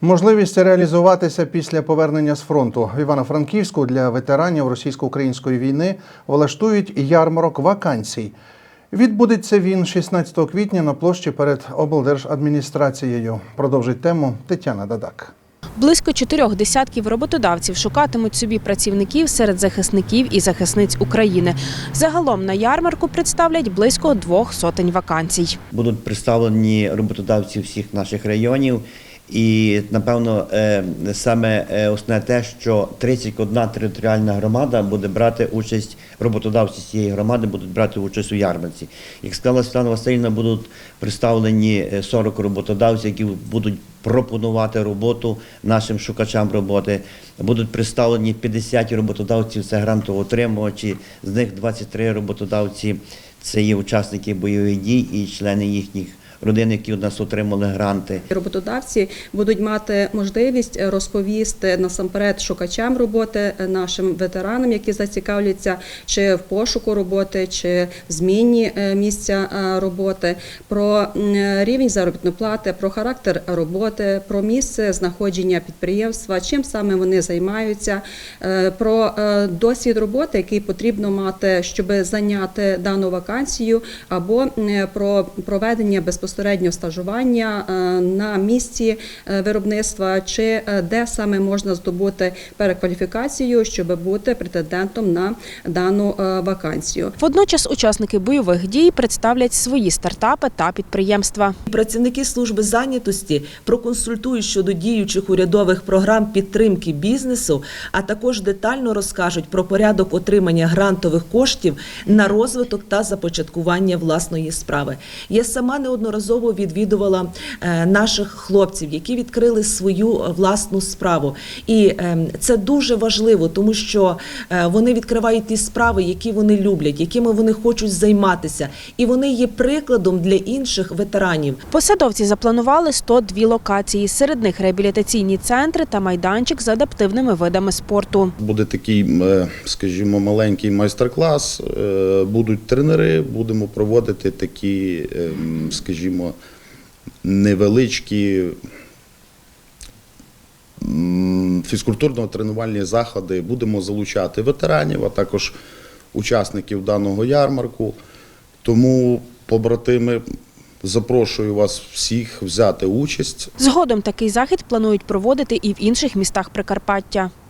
Можливість реалізуватися після повернення з фронту в Івано-Франківську для ветеранів російсько-української війни влаштують ярмарок вакансій. Відбудеться він 16 квітня на площі перед облдержадміністрацією. Продовжить тему Тетяна Дадак. Близько чотирьох десятків роботодавців шукатимуть собі працівників серед захисників і захисниць України. Загалом на ярмарку представлять близько двох сотень вакансій. будуть представлені роботодавці всіх наших районів. І напевно е, саме е, основне те, що 31 територіальна громада буде брати участь, роботодавці цієї громади будуть брати участь у ярмарці. Як сказала Світлана Васильівна, будуть представлені е, 40 роботодавців, які будуть пропонувати роботу нашим шукачам роботи. Будуть представлені 50 роботодавців, це грантоотримувачі, з них 23 роботодавці це є учасники бойових дій і члени їхніх родин, які у нас отримали гранти. Роботодавці будуть мати можливість розповісти насамперед шукачам роботи, нашим ветеранам, які зацікавляться чи в пошуку роботи, чи в зміні е, місця е, роботи, про рівень заробітної плати, про характер роботи, про місце знаходження підприємства, чим саме вони займаються, е, про е, досвід роботи, який потрібно мати, щоб зайняти дану вакансію, або про проведення безпосередньо стажування е, на місці е, виробництва, чи е, де саме можна здобути перекваліфікацію, щоб бути претендентом на дану вакансію. Водночас учасники бойових дій представлять свої стартапи та підприємства. Працівники служби зайнятості проконсультують щодо діючих урядових програм підтримки бізнесу, а також детально розкажуть про порядок отримання грантових коштів на розвиток та започаткування власної справи. Я сама неодноразово відвідувала е, наших хлопців, які відкрили свою е, власну справу. І е, це дуже важливо, тому що е, вони відкривають ті справи, які вони люблять, якими вони хочуть займатися, і вони є прикладом для інших ветеранів. Посадовці запланували 102 локації. Серед них реабілітаційні центри та майданчик з адаптивними видами спорту. Буде такий, скажімо, маленький майстер-клас, будуть тренери, будемо проводити такі, е, м, скажімо, невеличкі фізкультурно-тренувальні заходи. Будемо залучати ветеранів, а також учасників даного ярмарку. Тому, побратими, запрошую вас всіх взяти участь. Згодом такий захід планують проводити і в інших містах Прикарпаття.